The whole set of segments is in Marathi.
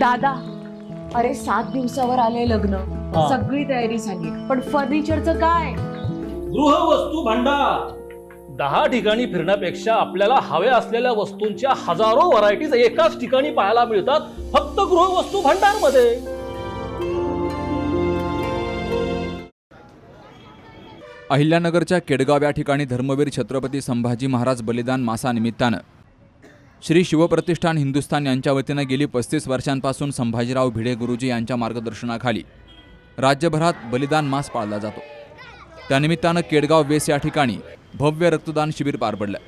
दादा अरे सात दिवसावर आले लग्न. हा. सगळी तयारी झाली. पण फर्निचरचं काय? गृहवस्तू भांडार. दहा ठिकाणी फिरण्यापेक्षा आपल्याला हव्या असलेल्या वस्तूंच्या हजारो व्हरायटीज एकाच ठिकाणी पाहायला मिळतात फक्त गृहवस्तू भांडारमध्ये अहिल्यानगरच्या केडगाव या ठिकाणी धर्मवीर छत्रपती संभाजी महाराज बलिदान मासानिमित्तानं श्री शिवप्रतिष्ठान हिंदुस्थान यांच्या वतीनं गेली पस्तीस वर्षांपासून संभाजीराव भिडे गुरुजी यांच्या मार्गदर्शनाखाली राज्यभरात बलिदान मास पाळला जातो. त्यानिमित्तानं केडगाव वेस या ठिकाणी भव्य रक्तदान शिबिर पार पडलं.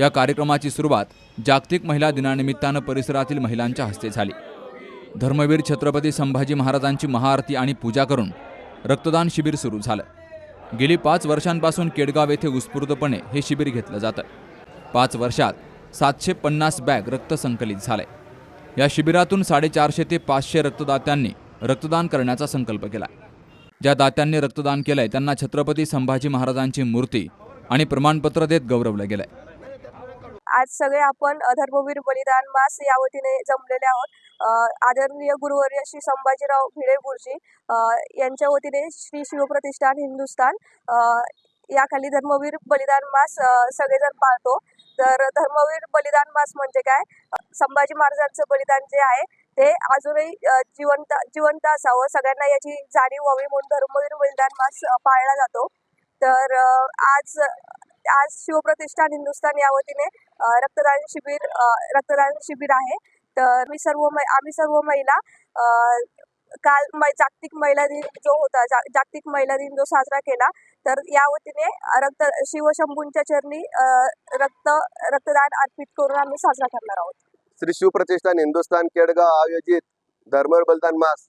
या कार्यक्रमाची सुरुवात जागतिक महिला दिनानिमित्तानं परिसरातील महिलांच्या हस्ते झाली. धर्मवीर छत्रपती संभाजी महाराजांची महाआरती आणि पूजा करून रक्तदान शिबिर सुरू झालं. गेली पाच वर्षांपासून केडगाव येथे उत्स्फूर्तपणे हे शिबिर घेतलं जातं. पाच वर्षात सातशे पन्नास बॅग रक्त संकलित झाले. या शिबिरातून साडेचारशे ते पाचशे रक्तदात्यांनी रक्तदान करण्याचा संकल्प केला. ज्या दात्यांनी रक्तदान केलंय त्यांना छत्रपती संभाजी महाराजांची मूर्ती आणि प्रमाणपत्र देत गौरवलं गेलंय. आज सगळे आपण धर्मवीर बलिदान मास या वतीने जमलेले आहोत. आदरणीय गुरुवर्य श्री संभाजीराव भिडे गुरुजी यांच्या वतीने श्री शिवप्रतिष्ठान हिंदुस्थान अ, याखाली धर्मवीर बलिदान मास सगळेजण पाळतो. तर धर्मवीर बलिदान मास म्हणजे काय? संभाजी महाराजांचं बलिदान जे आहे ते अजूनही जिवंत जिवंत असावं. सगळ्यांना याची जाणीव व्हावी म्हणून धर्मवीर बलिदान मास पाळला जातो. तर आज आज शिवप्रतिष्ठान हिंदुस्थान या वतीने रक्तदान शिबिर रक्तदान शिबिर आहे. तर मी सर्व मै- आम्ही सर्व महिला काल मै- जागतिक महिला दिन जो होता जा, जागतिक महिला दिन जो साजरा केला तर या वतीने रक्त शिवशंभूंच्या चरणी रक्त रक्तदान अर्पित करून आम्ही साजरा करणार आहोत. श्री शिवप्रतिष्ठान हिंदुस्थान केडगाव आयोजित धर्मर बलिदान मास.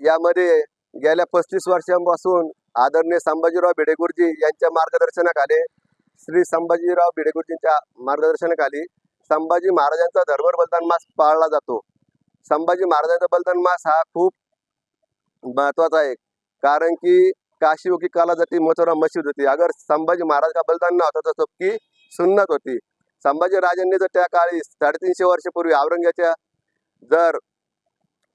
यामध्ये गेल्या पस्तीस वर्षांपासून आदरणीय संभाजीराव भिडेगुरुजी यांच्या मार्गदर्शनाखाली श्री संभाजीराव भिडेगुरुजींच्या मार्गदर्शनाखाली संभाजी महाराजांचा धर्मर बलिदान मास पाळला जातो. संभाजी महाराजांचा बलिदान मास हा खूप महत्त्वाचा आहे. कारण की काशी की काला जाती? मथुरा मशीद होती. अगर संभाजी महाराज का बलिदान नव्हता तर सबकी सुन्नत होती. संभाजी राजांनी जर त्या काळी साडेतीनशे वर्षापूर्वी औरंगाच्या जर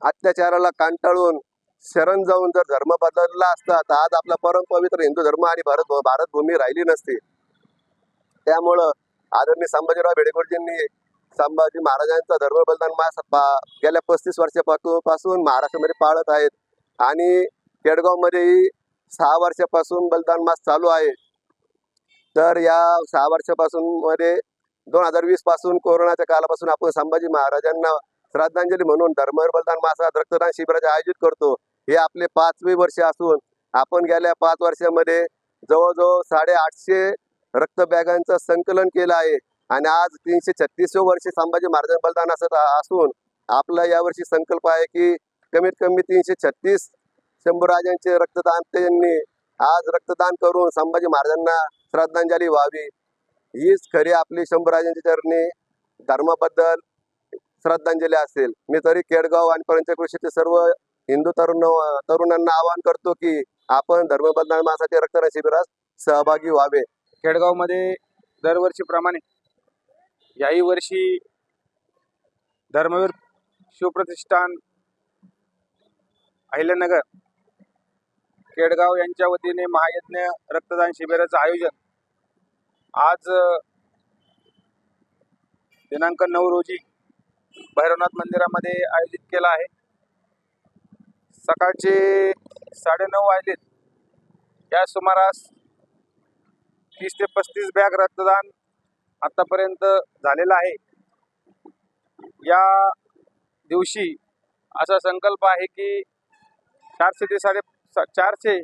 अत्याचाराला कांटाळून शरण जाऊन जर धर्म बदलला असता तर आज आपला परम पवित्र हिंदू धर्म आणि भारत भारतभूमी राहिली नसती. त्यामुळं आदरणीय संभाजीराव भेडेगुरुजींनी संभाजी महाराजांचा धर्म बलिदान मास गेल्या पस्तीस वर्षापासून पासून महाराष्ट्रामध्ये पाळत आहेत. आणि केडगावमध्येही सहा वर्षापासून बलिदान मास चालू आहे. तर या सहा वर्षापासून मध्ये दोन हजार वीसपासून कोरोनाच्या काळापासून आपण संभाजी महाराजांना श्रद्धांजली म्हणून धर्मवीर बलिदान मासात रक्तदान शिबिराचे आयोजित करतो. हे आपले पाचवे वर्ष असून आपण गेल्या पाच वर्षामध्ये जवळजवळ साडेआठशे रक्त बॅगांचं संकलन केलं आहे. आणि आज तीनशे छत्तीसवे वर्षी संभाजी महाराजांचं बलिदान असत असून आपला यावर्षी संकल्प आहे की कमीत कमी तीनशे छत्तीस शंभूराजांचे रक्तदान त्यांनी आज रक्तदान करून संभाजी महाराजांना श्रद्धांजली व्हावी. हीच खरी आपली शंभूराजांच्या चरणी धर्माबद्दल श्रद्धांजली असेल. मी तरी केडगाव आणि पंचकृषीचे सर्व हिंदू तरुण तरुणांना आवाहन करतो की आपण धर्म मासाच्या रक्तदान शिबिरात सहभागी व्हावे. खेडगावमध्ये दरवर्षीप्रमाणे याही वर्षी धर्मवीर शिवप्रतिष्ठान अहिल्यानगर केडगाव यांच्या वतीने महायज्ञ रक्तदान शिबिराचं आयोजन. आज दिनांक नऊ रोजी भैरवनाथ मंदिरामध्ये आयोजित केलं आहे. सकाळचे साडेनऊ वाजलेत. या सुमारास तीस ते पस्तीस बॅग रक्तदान आतापर्यंत झालेलं आहे. या दिवशी असा संकल्प आहे की चारशे ते साडे सा- चारशे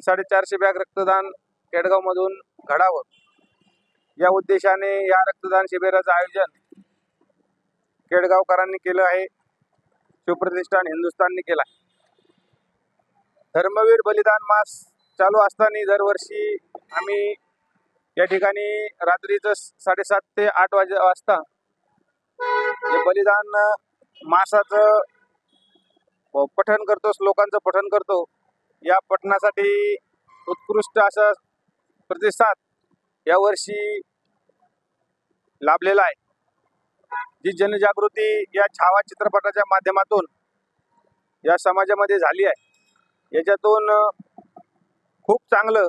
साडेचारशे बॅग रक्तदान केडगावमधून घडावं. या उद्देशाने या रक्तदान शिबिराचं आयोजन केडगावकरांनी केलं आहे. शिवप्रतिष्ठान हिंदुस्थाननी केलं आहे. धर्मवीर बलिदान मास चालू असताना दरवर्षी आम्ही या ठिकाणी रात्रीचं साडेसात ते आठ वाजे वाजता हे बलिदान मासाचं पठण करतो श्लोकांचं पठण करतो. या पठणासाठी उत्कृष्ट असा प्रतिसाद यावर्षी लाभलेला आहे. जी जनजागृती या छावा चित्रपटाच्या माध्यमातून या समाजामध्ये झाली आहे. याच्यातून खूप चांगलं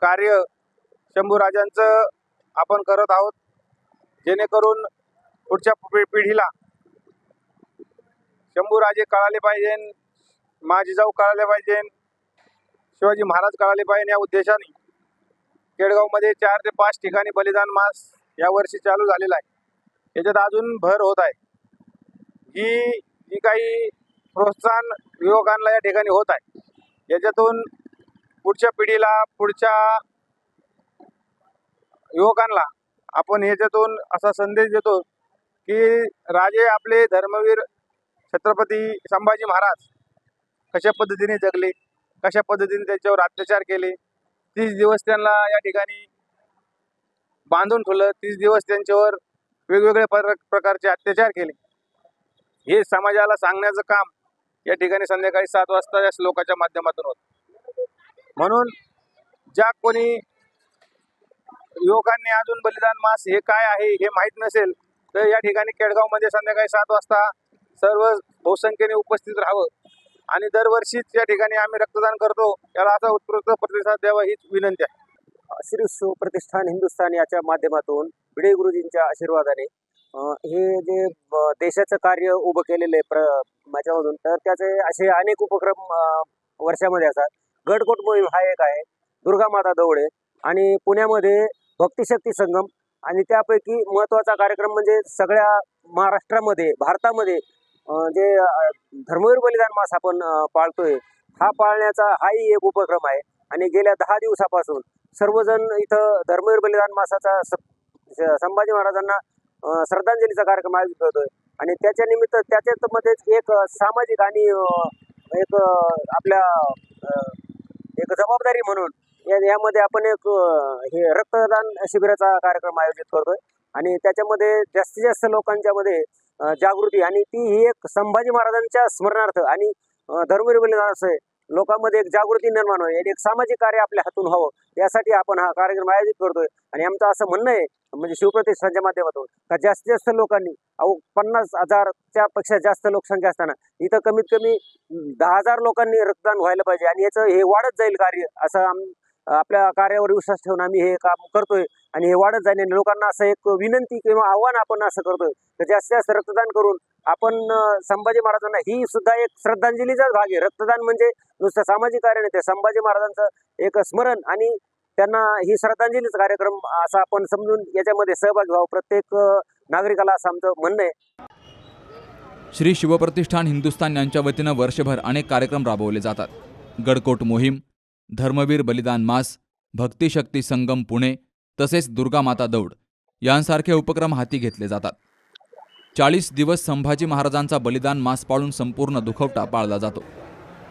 कार्य शंभूराजांचं आपण करत आहोत. जेणेकरून पुढच्या पि- पिढीला शंभूराजे कळाले पाहिजे माझी जाऊ कळाले पाहिजे शिवाजी महाराज कळाले पाहिजे या उद्देशाने. केडगावमध्ये चार ते पाच ठिकाणी बलिदान मास या वर्षी चालू झालेला आहे. याच्यात अजून भर होत आहे. ही जी काही प्रोत्साहन युवकांना या ठिकाणी होत आहे. याच्यातून पुढच्या पिढीला पुढच्या युवकांना आपण ह्याच्यातून असा संदेश देतो की राजे आपले धर्मवीर छत्रपती संभाजी महाराज कशा पद्धतीने जगले कशा पद्धतीने त्याच्यावर अत्याचार केले तीस दिवस त्यांना या ठिकाणी बांधून ठेवलं तीस दिवस त्यांच्यावर वेगवेगळ्या पर प्रकारचे अत्याचार केले. हे समाजाला सांगण्याचं काम या ठिकाणी संध्याकाळी सात वाजता या श्लोकाच्या माध्यमातून होत. म्हणून ज्या कोणी युवकांनी अजून बलिदान मास हे काय आहे हे माहीत नसेल तर या ठिकाणी केडगावमध्ये संध्याकाळी सात वाजता सर्व बहुसंख्येने उपस्थित राहावं. आणि दरवर्षीच या ठिकाणी आम्ही रक्तदान करतो याला असा उत्कृष्ट प्रतिसाद द्यावा हीच विनंती आहे. श्री प्रतिष्ठान हिंदुस्थान याच्या माध्यमातून भिडे गुरुजींच्या आशीर्वादाने हे जे देशाचं कार्य उभं केलेलं आहे प्र माझ्यामधून तर त्याचे असे अनेक उपक्रम वर्षामध्ये असतात. गडकोट मोहीम हा एक आहे दुर्गा माता दौडे आणि पुण्यामध्ये भक्तिशक्ती संगम आणि त्यापैकी महत्त्वाचा कार्यक्रम म्हणजे सगळ्या महाराष्ट्रामध्ये भारतामध्ये जे धर्मवीर बलिदान मास आपण पाळतोय हा पाळण्याचा हाही एक उपक्रम आहे. आणि गेल्या दहा दिवसापासून सर्वजण इथं धर्मवीर बलिदान मासाचा स- संभाजी महाराजांना श्रद्धांजलीचा कार्यक्रम आयोजित करतोय. आणि त्याच्या निमित्त त्याच्यामध्येच एक सामाजिक आणि एक आपल्या एक जबाबदारी म्हणून या यामध्ये आपण एक हे रक्तदान शिबिराचा कार्यक्रम आयोजित करतोय. आणि त्याच्यामध्ये जास्तीत जास्त लोकांच्या मध्ये जागृती आणि ती ही एक संभाजी महाराजांच्या स्मरणार्थ आणि अं, धर्मवीर असं. लोकांमध्ये एक जागृती निर्माण होईल आणि एक सामाजिक कार्य आपल्या हातून व्हावं. यासाठी आपण हा कार्यक्रम आयोजित करतोय. आणि आमचं असं म्हणणं आहे म्हणजे शिवप्रतिष्ठानच्या माध्यमातून का जास्तीत जास्त लोकांनी अहो पन्नास हजारच्या पेक्षा जास्त लोकसंख्या असताना इथं कमीत कमी दहा हजार लोकांनी रक्तदान व्हायला पाहिजे आणि याचं हे वाढत जाईल कार्य असं आम आपल्या कार्यावर विश्वास ठेवून आम्ही हे काम करतोय आणि हे वाढत जाणे लोकांना असं एक विनंती किंवा आव्हान आपण असं करतोय. तर जास्तीत जास्त रक्तदान करून आपण संभाजी महाराजांना ही सुद्धा एक श्रद्धांजलीचाच भाग आहे. रक्तदान म्हणजे नुसतं सामाजिक कार्य नाही ते संभाजी महाराजांचं एक स्मरण आणि त्यांना ही श्रद्धांजलीच कार्यक्रम असा आपण समजून याच्यामध्ये सहभागी व्हावं. प्रत्येक नागरिकाला असं आमचं म्हणणं आहे. श्री शिवप्रतिष्ठान हिंदुस्थान यांच्या वतीनं वर्षभर अनेक कार्यक्रम राबवले जातात. गडकोट मोहीम धर्मवीर बलिदान मास भक्तिशक्ती संगम पुणे तसेच दुर्गामाता दौड यांसारखे उपक्रम हाती घेतले जातात. चाळीस दिवस संभाजी महाराजांचा बलिदान मास पाळून संपूर्ण दुखवटा पाळला जातो.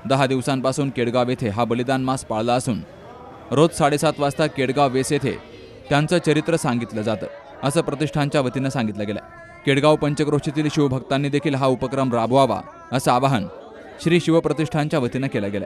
दहा दिवसांपासून केडगाव येथे हा बलिदान मास पाळला असून रोज साडेसात वाजता केडगाव वेस येथे त्यांचं चरित्र सांगितलं जातं असं प्रतिष्ठानच्या वतीनं सांगितलं गेलं केडगाव पंचक्रोशीतील शिवभक्तांनी देखील हा उपक्रम राबवावा असं आवाहन श्री शिवप्रतिष्ठानच्या वतीनं केलं गेलं